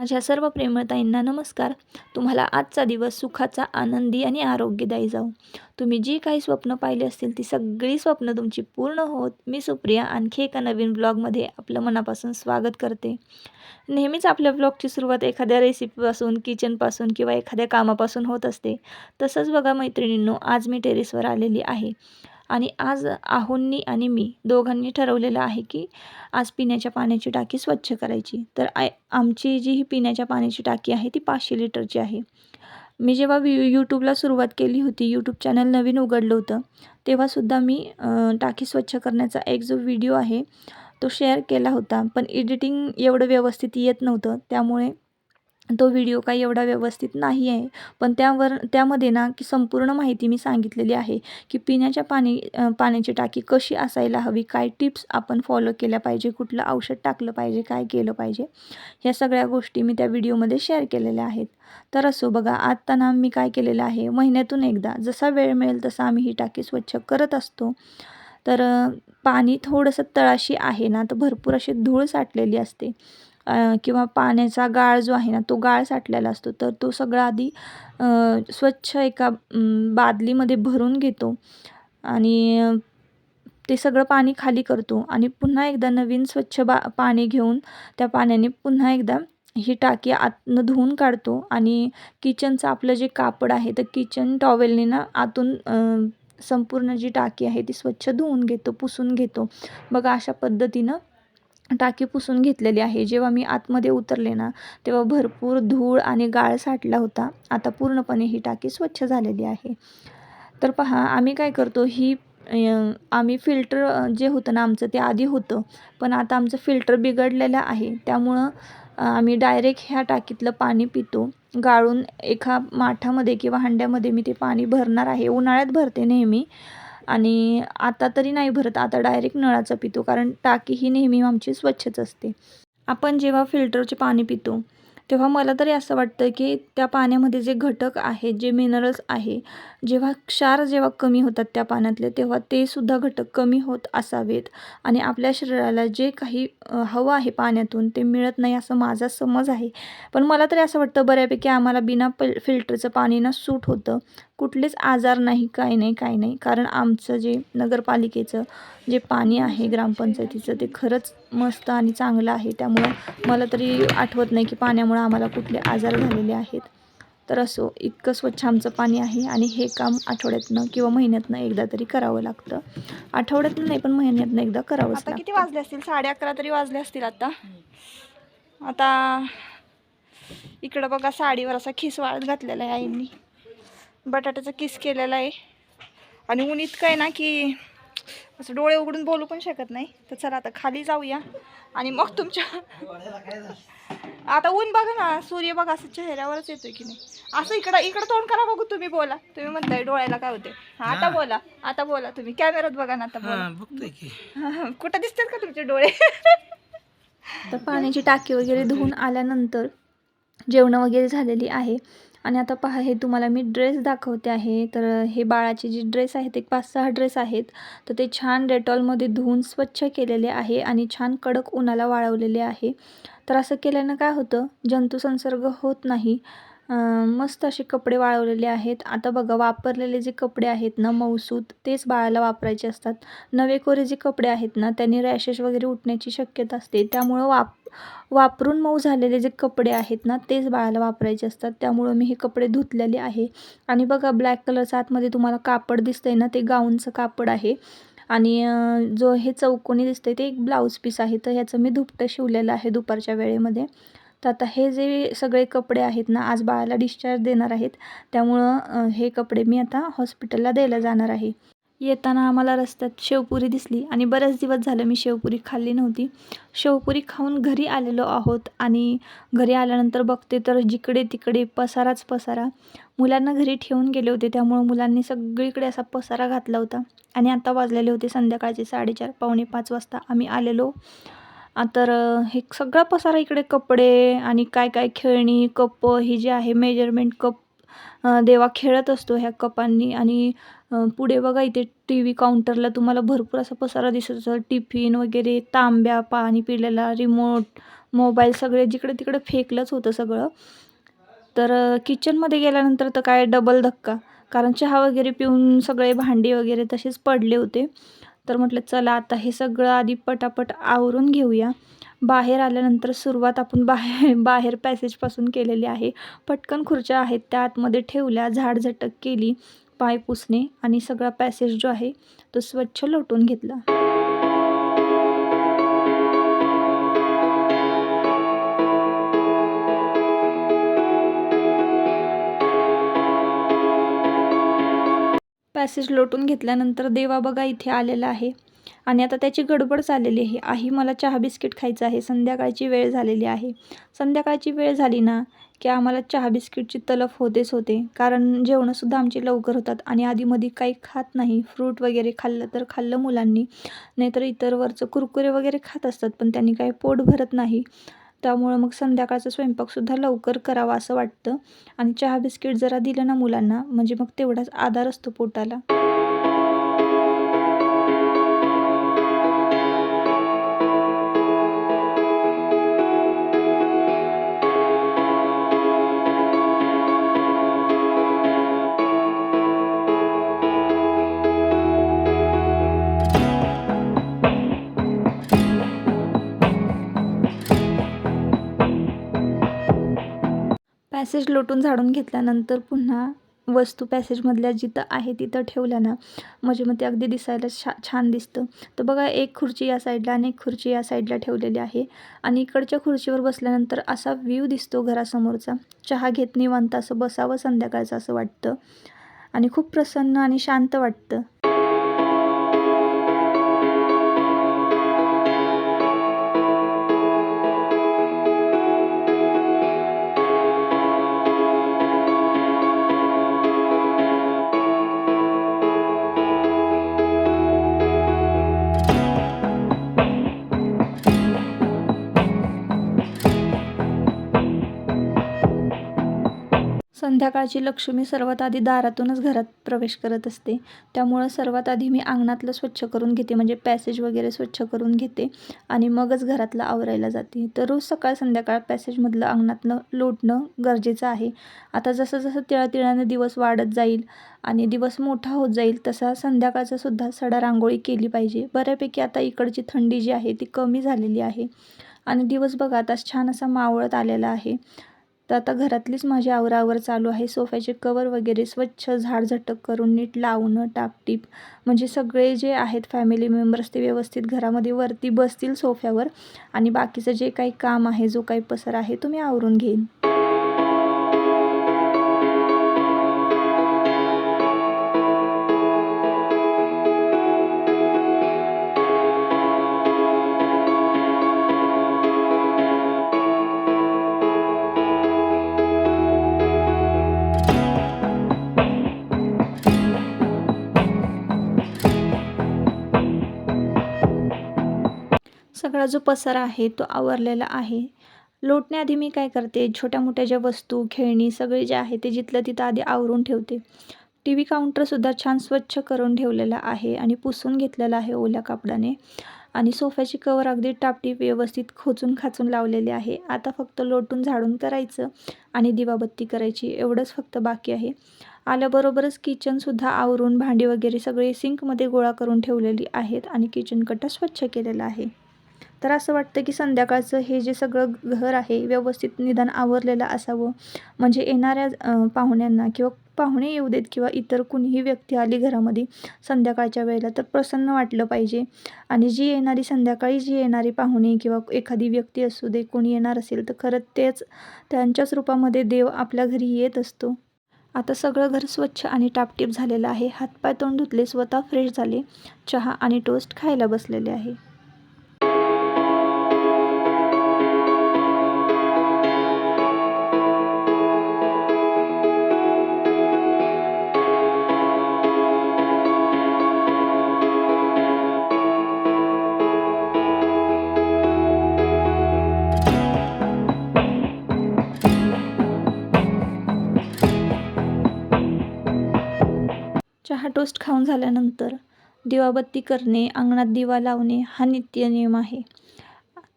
माझ्या सर्व प्रेमताईंना नमस्कार. तुम्हाला आजचा दिवस सुखाचा आनंदी आणि आरोग्यदायी जाऊ तुम्ही जी काही स्वप्न पाहिली असतील ती सगळी स्वप्न तुमची पूर्ण होत मी सुप्रिया आणखी एका नवीन ब्लॉगमध्ये आपलं मनापासून स्वागत करते. नेहमीच आपल्या ब्लॉगची सुरुवात एखाद्या रेसिपीपासून किचनपासून किंवा एखाद्या कामापासून होत असते. तसंच बघा मैत्रिणींनो आज मी टेरेसवर आलेली आहे. आणि आज आहोंनी आणि मी दोघांनी ठरवलेलं आहे की आज पिण्याच्या पाण्याची टाकी स्वच्छ करायची. तर आय आमची जी ही पिण्याच्या पाण्याची टाकी आहे ती पाचशे लिटरची आहे. मी जेव्हा वि यूट्यूबला सुरुवात केली होती यूट्यूब चॅनल नवीन उघडलं होतं तेव्हासुद्धा मी टाकी स्वच्छ करण्याचा एक जो व्हिडिओ आहे तो शेअर केला होता. पण एडिटिंग एवढं व्यवस्थित येत नव्हतं. त्यामुळे तो व्हिडिओ काही एवढा व्यवस्थित नाही आहे. पण त्यावर त्यामध्ये ना की संपूर्ण माहिती मी सांगितलेली आहे की पिण्याच्या पाणी पाण्याची टाकी कशी असायला हवी काय टिप्स आपण फॉलो केल्या पाहिजे कुठलं औषध टाकलं पाहिजे काय केलं पाहिजे ह्या सगळ्या गोष्टी मी त्या व्हिडिओमध्ये शेअर केलेल्या आहेत. तर असो बघा आत्ता ना मी काय केलेलं आहे महिन्यातून एकदा जसा वेळ मिळेल तसा आम्ही ही टाकी स्वच्छ करत असतो. तर पाणी थोडंसं तळाशी आहे ना तर भरपूर अशी धूळ साठलेली असते. किंवा पाण्याचा गाळ जो आहे ना तो गाळ साठलेला असतो. तर तो सगळा आधी स्वच्छ एका बादलीमध्ये भरून घेतो. आणि ते सगळं पाणी खाली करतो. आणि पुन्हा एकदा नवीन स्वच्छ बा पाणी घेऊन त्या पाण्याने पुन्हा एकदा ही टाकी आतनं धुवून काढतो. आणि किचनचं आपलं जे कापड आहे तर किचन टॉवेलने ना आतून संपूर्ण जी टाकी आहे ती स्वच्छ धुवून घेतो पुसून घेतो. बघा अशा पद्धतीनं टाकी पुसून घेतलेली आहे. जेव्हा मी आतमध्ये उतरले ना तेव्हा भरपूर धूळ आणि गाळ साठला होता. आता पूर्णपणे ही टाकी स्वच्छ झालेली आहे. तर पहा आम्ही काय करतो ही आम्ही फिल्टर जे होतं ना आमचं ते आधी होतं. पण आता आमचं फिल्टर बिघडलेलं आहे. त्यामुळं आम्ही डायरेक्ट ह्या टाकीतलं पाणी पितो. गाळून एका माठामध्ये किंवा हंड्यामध्ये मी ते पाणी भरणार आहे. उन्हाळ्यात भरते नेहमी. आणि आता तरी नाही भरत. आता डायरेक्ट नळाचं पितो कारण टाकी ही नेहमी आमची स्वच्छच असते. आपण जेव्हा फिल्टरचे पाणी पितो तेव्हा मला तरी असं वाटतं की त्या पाण्यामध्ये जे घटक आहेत जे मिनरल्स आहे जेव्हा क्षार जेव्हा कमी होतात त्या पाण्यातले तेव्हा ते सुद्धा घटक कमी होत असावेत. आणि आपल्या शरीराला जे काही हवं आहे पाण्यातून ते मिळत नाही असं माझा समज आहे. पण मला तरी असं वाटतं बऱ्यापैकी आम्हाला बिना पल फिल्टरचं पाणी ना सूट होतं. कुठलेच आजार नाही काय नाही काय नाही. कारण आमचं जे नगरपालिकेचं जे पाणी आहे ग्रामपंचायतीचं ते खरंच मस्त आणि चांगलं आहे. त्यामुळं मला तरी आठवत नाही की पाण्यामुळं आम्हाला कुठले आजार झालेले आहेत. तर असो इतकं स्वच्छ आमचं पाणी आहे आणि हे काम आठवड्यातनं किंवा महिन्यातनं एकदा तरी करावं लागतं. आठवड्यातनं नाही पण महिन्यातनं एकदा करावंच आता किती वाजले असतील? साडे अकरा तरी वाजले असतील आता. आता इकडं बघा साडीवर असा खिस वाळत घातलेला आहे आईंनी. बटाट्याचा किस केलेला आहे. आणि ऊन इतकं आहे ना की असं डोळे उघडून बोलू पण शकत नाही. तर चला आता खाली जाऊया. आणि मग तुमच्या आता ऊन बघा ना सूर्य बघा असं चेहऱ्यावरच येतोय की नाही. असं इकडं इकडं तोंड करा बघू तुम्ही बोला. तुम्ही म्हणताय डोळ्याला काय होते हा, आता बोला आता बोला तुम्ही. कॅमेऱ्यात बघा ना आता बोला. हा कुठं दिसतात का तुमचे डोळे? तर पाण्याची टाकी वगैरे धुवून आल्यानंतर जेवणं वगैरे झालेली आहे. आणि आता पहा हे तुम्हाला मी ड्रेस दाखवते आहे. तर हे बाळाचे जे ड्रेस आहेत एक पाच सहा ड्रेस आहेत तर ते छान डेटॉलमध्ये धुवून स्वच्छ केलेले आहे आणि छान कडक उन्हाला वाळवलेले आहे. तर असं केल्यानं काय होतं जंतुसंसर्ग होत नाही. मस्त असे कपडे वाळवलेले आहेत. आता बघा वापरलेले जे कपडे आहेत ना मौसूत तेच बाळाला वापरायचे असतात. नवे कोरे जे कपडे आहेत ना त्यांनी रॅशेस वगैरे उठण्याची शक्यता असते. त्यामुळं वाप वापरून मऊ झालेले जे कपडे आहेत ना तेच बाळाला वापरायचे असतात. त्यामुळं मी हे कपडे धुतलेले आहे. आणि बघा ब्लॅक कलरचा आतमध्ये तुम्हाला कापड दिसतंय ना ते गाऊनचं कापड आहे. आणि जो हे चौकोनी दिसतंय ते एक ब्लाऊज पीस आहे. तर ह्याचं मी दुपटं शिवलेलं आहे दुपारच्या वेळेमध्ये. तर आता हे जे सगळे कपडे आहेत ना आज बाळाला डिस्चार्ज देणार आहेत. त्यामुळं हे कपडे मी आता हॉस्पिटलला द्यायला जाणार आहे. येताना आम्हाला रस्त्यात शेवपुरी दिसली आणि बरेच दिवस झालं मी शेवपुरी खाल्ली नव्हती. शेवपुरी खाऊन घरी आलेलो आहोत आणि घरी आल्यानंतर बघते तर जिकडे तिकडे पसाराच पसारा. मुलांना घरी ठेवून गेले होते त्यामुळं मुलांनी सगळीकडे असा पसारा घातला होता आणि आता वाजलेले होते संध्याकाळचे साडेचार पावणे पाच वाजता आम्ही आलेलो. तर हे सगळा पसारा इकडे कपडे आणि काय काय खेळणी कप ही जे आहे मेजरमेंट कप देवा खेळत असतो ह्या कपांनी आणि पुढे बघा इथे टी व्ही काउंटरला तुम्हाला भरपूर असा पसारा दिसत असतो टिफिन वगैरे तांब्या पाणी पिलेला रिमोट मोबाईल सगळे जिकडे तिकडे फेकलंच होतं सगळं. तर किचनमध्ये गेल्यानंतर तर काय डबल धक्का. कारण चहा वगैरे पिऊन सगळे भांडी वगैरे तसेच पडले होते. तर म्हटलं चला आता हे सगळं आधी पटापट आवरून घेऊया. बाहेर आल्यानंतर सुरुवात आपण बाहेर बाहेर पॅसेजपासून केलेली आहे. पटकन खुर्च्या आहेत त्या आतमध्ये ठेवल्या झाडझटक केली पाय पुसणे आणि सगळा पॅसेज जो आहे तो स्वच्छ लोटून घेतला. पॅसेज लोटून घेतल्यानंतर देवा बघा इथे आलेला आहे. आणि आता त्याची गडबड चाललेली आहे. आई मला चहा बिस्किट खायचं आहे. संध्याकाळची वेळ झालेली आहे. संध्याकाळची वेळ झाली ना की आम्हाला चहा बिस्किटची तलफ होतेच होते. कारण जेवणंसुद्धा आमची लवकर होतात. आणि आधीमध्ये काही खात नाही. फ्रूट वगैरे खाल्लं तर खाल्लं मुलांनी. नाहीतर इतर वरचं कुरकुरे वगैरे खात असतात. पण त्यांनी काही पोट भरत नाही. त्यामुळं मग संध्याकाळचा स्वयंपाकसुद्धा लवकर करावा असं वाटतं. आणि चहा बिस्किट जरा दिलं ना मुलांना म्हणजे मग तेवढाच आधार असतो पोटाला. पॅसेज लोटून झाडून घेतल्यानंतर पुन्हा वस्तू पॅसेजमधल्या जिथं आहे तिथं ठेवल्या ना म्हणजे मग ते अगदी दिसायला छा छान दिसतं. तर बघा एक खुर्ची या साईडला आणि एक खुर्ची या साईडला ठेवलेली आहे. आणि इकडच्या खुर्चीवर बसल्यानंतर असा व्ह्यू दिसतो घरासमोरचा. चहा घेत निवांत असं बसावं संध्याकाळचं असं वाटतं. आणि खूप प्रसन्न आणि शांत वाटतं. संध्याकाळची लक्ष्मी सर्वात आधी दारातूनच घरात प्रवेश करत असते. त्यामुळं सर्वात आधी मी अंगणातलं स्वच्छ करून घेते म्हणजे पॅसेज वगैरे स्वच्छ करून घेते आणि मगच घरातलं आवरायला जाते. तर रोज सकाळ संध्याकाळ पॅसेजमधलं अंगणातलं लोटणं गरजेचं आहे. आता जसं जसं तिळातिळानं दिवस वाढत जाईल आणि दिवस मोठा होत जाईल तसा संध्याकाळचा सुद्धा सडा रांगोळी केली पाहिजे. बऱ्यापैकी आता इकडची थंडी जी आहे ती कमी झालेली आहे. आणि दिवस बघा आता छान असा मावळत आलेला आहे. तर आता घरातलीच माझी आवरावर चालू आहे. सोफ्याचे कवर वगैरे स्वच्छ झाडझटक करून नीट लावणं टापटीप म्हणजे सगळे जे आहेत फॅमिली मेंबर्स ते व्यवस्थित घरामध्ये वरती बसतील सोफ्यावर. आणि बाकीचं जे काही काम आहे जो काही पसर आहे तो मी आवरून घेईन. सगळा जो पसारा आहे तो आवरलेला आहे. लोटण्याआधी मी काय करते? छोट्या मोठ्या ज्या वस्तू खेळणी सगळे जे आहे ते जिथलं तिथं आधी आवरून ठेवते. टी व्ही काउंटरसुद्धा छान स्वच्छ करून ठेवलेला आहे आणि पुसून घेतलेला आहे ओल्या कापडाने. आणि सोफ्याची कवर अगदी टापटीप व्यवस्थित खोचून खाचून लावलेली आहे. आता फक्त लोटून झाडून करायचं आणि दिवाबत्ती करायची एवढंच फक्त बाकी आहे. आल्याबरोबरच किचनसुद्धा आवरून भांडी वगैरे सगळे सिंकमध्ये गोळा करून ठेवलेली आहेत आणि किचन कट्टा स्वच्छ केलेला आहे. तर असं वाटतं की संध्याकाळचं हे जे सगळं घर आहे व्यवस्थित निदान आवरलेलं असावं. म्हणजे येणाऱ्या पाहुण्यांना किंवा पाहुणे येऊ देत किंवा इतर कुणीही व्यक्ती आली घरामध्ये संध्याकाळच्या वेळेला तर प्रसन्न वाटलं पाहिजे. आणि जी येणारी संध्याकाळी जी येणारी पाहुणे किंवा एखादी व्यक्ती असू दे कोणी येणार असेल तर खरंच तेच त्यांच्याच रूपामध्ये देव आपल्या घरी येत असतो. आता सगळं घर स्वच्छ आणि टापटीप झालेलं आहे. हातपाय तोंड धुतले स्वतः फ्रेश झाले. चहा आणि टोस्ट खायला बसलेले आहे. टोस्ट खाऊन झाल्यानंतर दिवाबत्ती करणे अंगणात दिवा लावणे हा नित्य नियम आहे.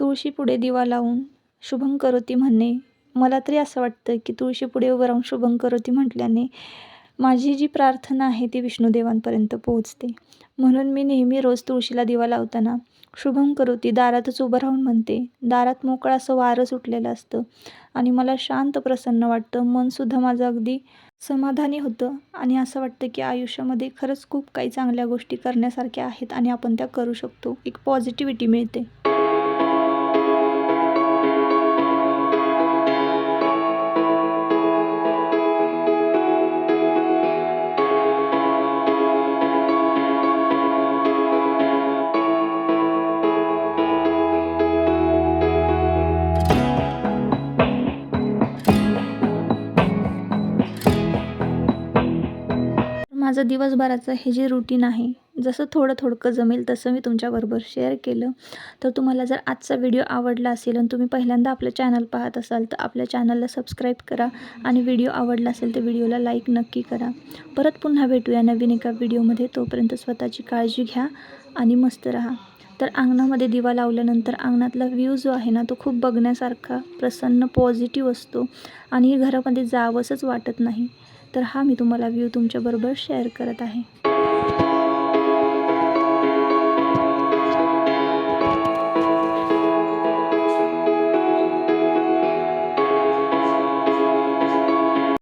तुळशीपुढे दिवा लावून शुभं करोती म्हणणे मला तरी असं वाटतं की तुळशीपुढे उभं राहून शुभं करोती म्हटल्याने माझी जी प्रार्थना आहे ती विष्णुदेवांपर्यंत पोहोचते. म्हणून मी नेहमी रोज तुळशीला दिवा लावताना शुभम करोती दारातच उभं राहून म्हणते दारात मोकळं असं वारं सुटलेलं असतं आणि मला शांत प्रसन्न वाटतं. मनसुद्धा माझं अगदी समाधानी होतं. आणि असं वाटतं की आयुष्यामध्ये खरंच खूप काही चांगल्या गोष्टी करण्यासारख्या आहेत आणि आपण त्या करू शकतो. एक पॉझिटिव्हिटी मिळते. माझं दिवसभराचं हे जे रुटीन आहे जसं थोडं थोडकं जमेल तसं मी तुमच्याबरोबर शेअर केलं. तर तुम्हाला जर आजचा व्हिडिओ आवडला असेल आणि तुम्ही पहिल्यांदा आपलं चॅनल पाहत असाल तर आपल्या चॅनलला सबस्क्राईब करा आणि व्हिडिओ आवडला असेल तर व्हिडिओला लाईक नक्की करा. परत पुन्हा भेटूया नवीन एका व्हिडिओमध्ये तोपर्यंत स्वतःची काळजी घ्या आणि मस्त राहा. तर अंगणामध्ये दिवा लावल्यानंतर अंगणातला व्ह्यू जो आहे ना तो खूप बघण्यासारखा प्रसन्न पॉझिटिव्ह असतो आणि घरामध्ये जावंसंच वाटत नाही. तर हा मी तुम्हाला व्ह्यू तुमच्याबरोबर शेअर करत आहे.